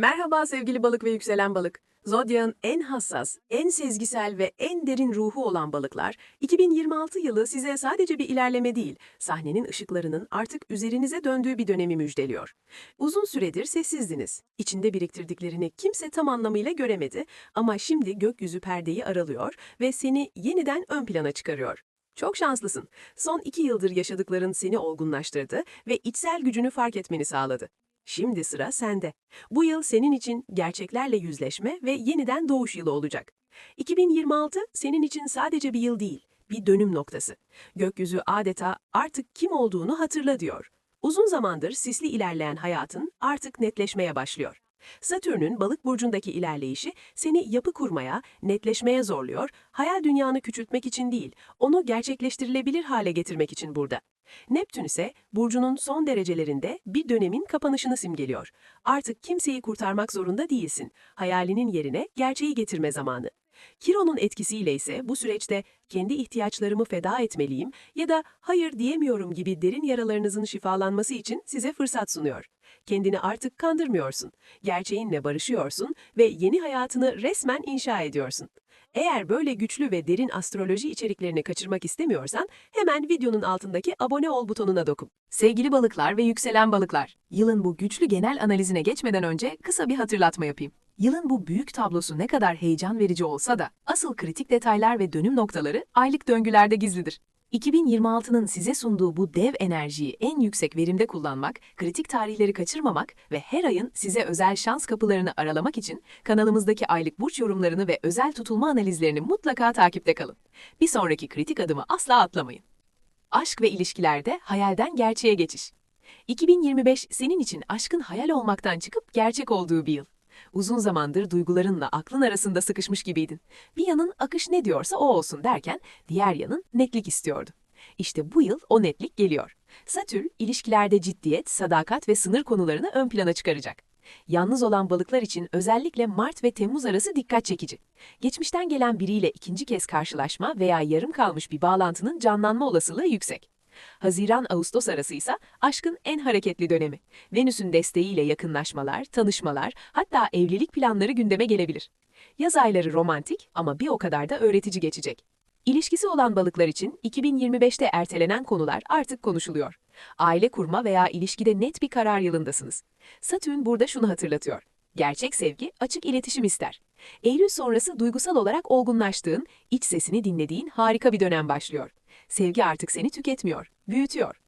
Merhaba sevgili balık ve yükselen balık. Zodyak'ın en hassas, en sezgisel ve en derin ruhu olan balıklar, 2026 yılı size sadece bir ilerleme değil, sahnenin ışıklarının artık üzerinize döndüğü bir dönemi müjdeliyor. Uzun süredir sessizdiniz. İçinde biriktirdiklerini kimse tam anlamıyla göremedi ama şimdi gökyüzü perdeyi aralıyor ve seni yeniden ön plana çıkarıyor. Çok şanslısın. Son iki yıldır yaşadıkların seni olgunlaştırdı ve içsel gücünü fark etmeni sağladı. Şimdi sıra sende. Bu yıl senin için gerçeklerle yüzleşme ve yeniden doğuş yılı olacak. 2026 senin için sadece bir yıl değil, bir dönüm noktası. Gökyüzü adeta artık kim olduğunu hatırla diyor. Uzun zamandır sisli ilerleyen hayatın artık netleşmeye başlıyor. Satürn'ün balık burcundaki ilerleyişi seni yapı kurmaya, netleşmeye zorluyor, hayal dünyanı küçültmek için değil, onu gerçekleştirilebilir hale getirmek için burada. Neptün ise burcunun son derecelerinde bir dönemin kapanışını simgeliyor. Artık kimseyi kurtarmak zorunda değilsin. Hayalinin yerine gerçeği getirme zamanı. Kiron'un etkisiyle ise bu süreçte kendi ihtiyaçlarımı feda etmeliyim ya da hayır diyemiyorum gibi derin yaralarınızın şifalanması için size fırsat sunuyor. Kendini artık kandırmıyorsun. Gerçeğinle barışıyorsun ve yeni hayatını resmen inşa ediyorsun. Eğer böyle güçlü ve derin astroloji içeriklerini kaçırmak istemiyorsan hemen videonun altındaki abone ol butonuna dokun. Sevgili balıklar ve yükselen balıklar, yılın bu güçlü genel analizine geçmeden önce kısa bir hatırlatma yapayım. Yılın bu büyük tablosu ne kadar heyecan verici olsa da asıl kritik detaylar ve dönüm noktaları aylık döngülerde gizlidir. 2026'nın size sunduğu bu dev enerjiyi en yüksek verimde kullanmak, kritik tarihleri kaçırmamak ve her ayın size özel şans kapılarını aralamak için kanalımızdaki aylık burç yorumlarını ve özel tutulma analizlerini mutlaka takipte kalın. Bir sonraki kritik adımı asla atlamayın. Aşk ve ilişkilerde hayalden gerçeğe geçiş. 2025 senin için aşkın hayal olmaktan çıkıp gerçek olduğu bir yıl. Uzun zamandır duygularınla aklın arasında sıkışmış gibiydin. Bir yanın akış ne diyorsa o olsun derken diğer yanın netlik istiyordu. İşte bu yıl o netlik geliyor. Satürn ilişkilerde ciddiyet, sadakat ve sınır konularını ön plana çıkaracak. Yalnız olan balıklar için özellikle Mart ve Temmuz arası dikkat çekici. Geçmişten gelen biriyle ikinci kez karşılaşma veya yarım kalmış bir bağlantının canlanma olasılığı yüksek. Haziran-Ağustos arası ise aşkın en hareketli dönemi. Venüs'ün desteğiyle yakınlaşmalar, tanışmalar, hatta evlilik planları gündeme gelebilir. Yaz ayları romantik ama bir o kadar da öğretici geçecek. İlişkisi olan balıklar için 2025'te ertelenen konular artık konuşuluyor. Aile kurma veya ilişkide net bir karar yılındasınız. Satürn burada şunu hatırlatıyor. Gerçek sevgi açık iletişim ister. Eylül sonrası duygusal olarak olgunlaştığın, iç sesini dinlediğin harika bir dönem başlıyor. Sevgi artık seni tüketmiyor, büyütüyor.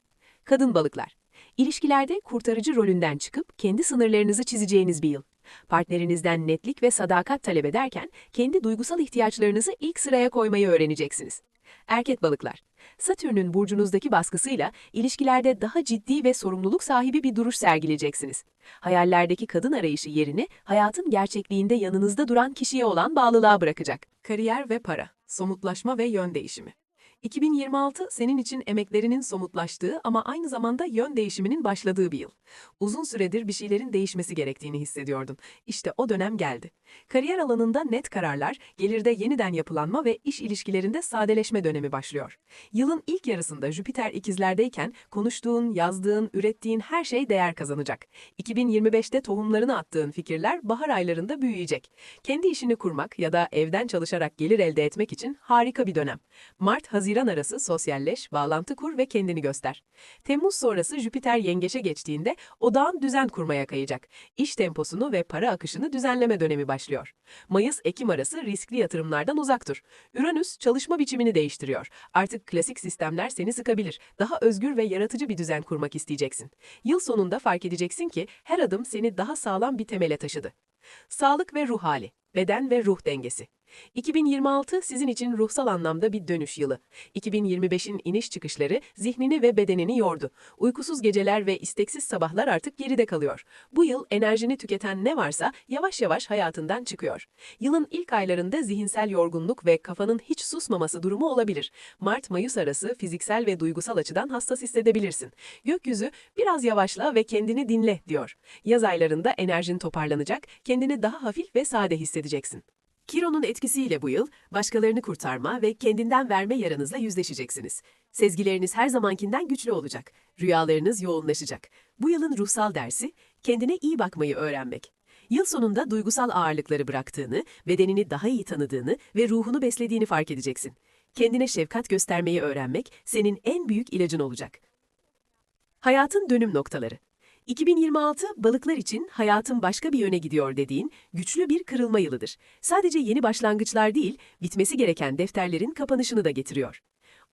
Kadın balıklar. İlişkilerde kurtarıcı rolünden çıkıp kendi sınırlarınızı çizeceğiniz bir yıl. Partnerinizden netlik ve sadakat talep ederken kendi duygusal ihtiyaçlarınızı ilk sıraya koymayı öğreneceksiniz. Erkek balıklar. Satürn'ün burcunuzdaki baskısıyla ilişkilerde daha ciddi ve sorumluluk sahibi bir duruş sergileyeceksiniz. Hayallerdeki kadın arayışı yerini hayatın gerçekliğinde yanınızda duran kişiye olan bağlılığa bırakacak. Kariyer ve para, somutlaşma ve yön değişimi. 2026 senin için emeklerinin somutlaştığı ama aynı zamanda yön değişiminin başladığı bir yıl. Uzun süredir bir şeylerin değişmesi gerektiğini hissediyordun. İşte o dönem geldi. Kariyer alanında net kararlar, gelirde yeniden yapılanma ve iş ilişkilerinde sadeleşme dönemi başlıyor. Yılın ilk yarısında Jüpiter ikizlerdeyken konuştuğun, yazdığın, ürettiğin her şey değer kazanacak. 2025'te tohumlarını attığın fikirler bahar aylarında büyüyecek. Kendi işini kurmak ya da evden çalışarak gelir elde etmek için harika bir dönem. Mart-Haziran arası sosyalleş, bağlantı kur ve kendini göster. Temmuz sonrası Jüpiter yengeçe geçtiğinde odağın düzen kurmaya kayacak. İş temposunu ve para akışını düzenleme dönemi başlıyor. Mayıs-Ekim arası riskli yatırımlardan uzak dur. Uranüs çalışma biçimini değiştiriyor. Artık klasik sistemler seni sıkabilir. Daha özgür ve yaratıcı bir düzen kurmak isteyeceksin. Yıl sonunda fark edeceksin ki her adım seni daha sağlam bir temele taşıdı. Sağlık ve ruh hali, beden ve ruh dengesi. 2026 sizin için ruhsal anlamda bir dönüş yılı. 2025'in iniş çıkışları zihnini ve bedenini yordu. Uykusuz geceler ve isteksiz sabahlar artık geride kalıyor. Bu yıl enerjini tüketen ne varsa yavaş yavaş hayatından çıkıyor. Yılın ilk aylarında zihinsel yorgunluk ve kafanın hiç susmaması durumu olabilir. Mart-Mayıs arası fiziksel ve duygusal açıdan hassas hissedebilirsin. Gökyüzü biraz yavaşla ve kendini dinle diyor. Yaz aylarında enerjin toparlanacak, kendini daha hafif ve sade hissedeceksin. Kiron'un etkisiyle bu yıl başkalarını kurtarma ve kendinden verme yaranızla yüzleşeceksiniz. Sezgileriniz her zamankinden güçlü olacak. Rüyalarınız yoğunlaşacak. Bu yılın ruhsal dersi kendine iyi bakmayı öğrenmek. Yıl sonunda duygusal ağırlıkları bıraktığını, bedenini daha iyi tanıdığını ve ruhunu beslediğini fark edeceksin. Kendine şefkat göstermeyi öğrenmek senin en büyük ilacın olacak. Hayatın dönüm noktaları. 2026 balıklar için hayatın başka bir yöne gidiyor dediğin güçlü bir kırılma yılıdır. Sadece yeni başlangıçlar değil, bitmesi gereken defterlerin kapanışını da getiriyor.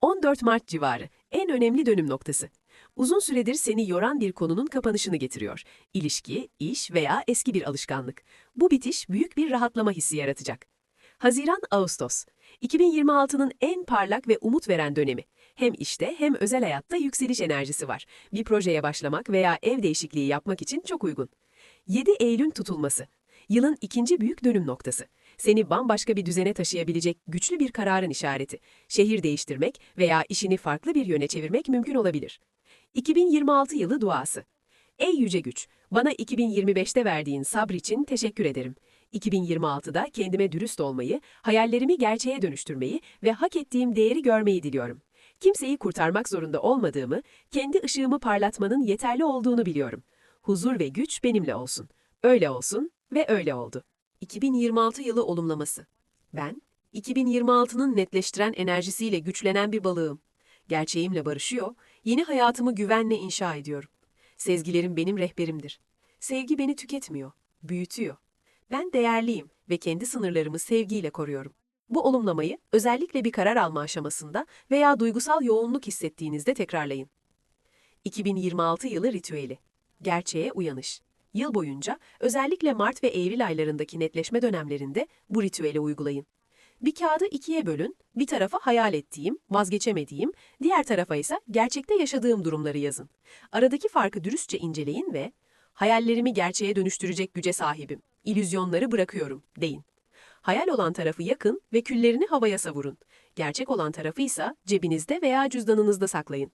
14 Mart civarı en önemli dönüm noktası. Uzun süredir seni yoran bir konunun kapanışını getiriyor. İlişki, iş veya eski bir alışkanlık. Bu bitiş büyük bir rahatlama hissi yaratacak. Haziran-Ağustos 2026'nın en parlak ve umut veren dönemi. Hem işte hem özel hayatta yükseliş enerjisi var. Bir projeye başlamak veya ev değişikliği yapmak için çok uygun. 7 Eylül tutulması. Yılın ikinci büyük dönüm noktası. Seni bambaşka bir düzene taşıyabilecek güçlü bir kararın işareti. Şehir değiştirmek veya işini farklı bir yöne çevirmek mümkün olabilir. 2026 yılı duası. Ey yüce güç, bana 2025'te verdiğin sabr için teşekkür ederim. 2026'da kendime dürüst olmayı, hayallerimi gerçeğe dönüştürmeyi ve hak ettiğim değeri görmeyi diliyorum. Kimseyi kurtarmak zorunda olmadığımı, kendi ışığımı parlatmanın yeterli olduğunu biliyorum. Huzur ve güç benimle olsun. Öyle olsun ve öyle oldu. 2026 yılı olumlaması. Ben, 2026'nın netleştiren enerjisiyle güçlenen bir balığım. Gerçeğimle barışıyor, yeni hayatımı güvenle inşa ediyorum. Sezgilerim benim rehberimdir. Sevgi beni tüketmiyor, büyütüyor. Ben değerliyim ve kendi sınırlarımı sevgiyle koruyorum. Bu olumlamayı özellikle bir karar alma aşamasında veya duygusal yoğunluk hissettiğinizde tekrarlayın. 2026 yılı ritüeli. Gerçeğe uyanış. Yıl boyunca özellikle Mart ve Eylül aylarındaki netleşme dönemlerinde bu ritüeli uygulayın. Bir kağıdı ikiye bölün, bir tarafa hayal ettiğim, vazgeçemediğim, diğer tarafa ise gerçekte yaşadığım durumları yazın. Aradaki farkı dürüstçe inceleyin ve hayallerimi gerçeğe dönüştürecek güce sahibim, illüzyonları bırakıyorum deyin. Hayal olan tarafı yakın ve küllerini havaya savurun. Gerçek olan tarafı ise cebinizde veya cüzdanınızda saklayın.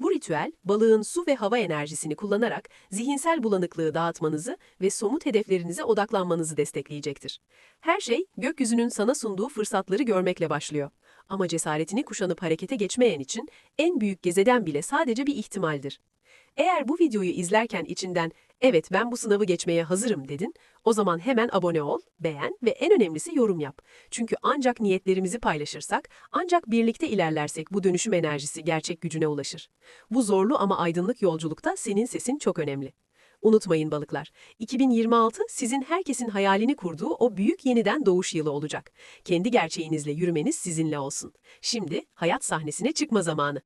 Bu ritüel, balığın su ve hava enerjisini kullanarak zihinsel bulanıklığı dağıtmanızı ve somut hedeflerinize odaklanmanızı destekleyecektir. Her şey, gökyüzünün sana sunduğu fırsatları görmekle başlıyor. Ama cesaretini kuşanıp harekete geçmeyen için en büyük gezeden bile sadece bir ihtimaldir. Eğer bu videoyu izlerken içinden evet ben bu sınavı geçmeye hazırım dedin, o zaman hemen abone ol, beğen ve en önemlisi yorum yap. Çünkü ancak niyetlerimizi paylaşırsak, ancak birlikte ilerlersek bu dönüşüm enerjisi gerçek gücüne ulaşır. Bu zorlu ama aydınlık yolculukta senin sesin çok önemli. Unutmayın balıklar, 2026 sizin herkesin hayalini kurduğu o büyük yeniden doğuş yılı olacak. Kendi gerçeğinizle yürümeniz sizinle olsun. Şimdi hayat sahnesine çıkma zamanı.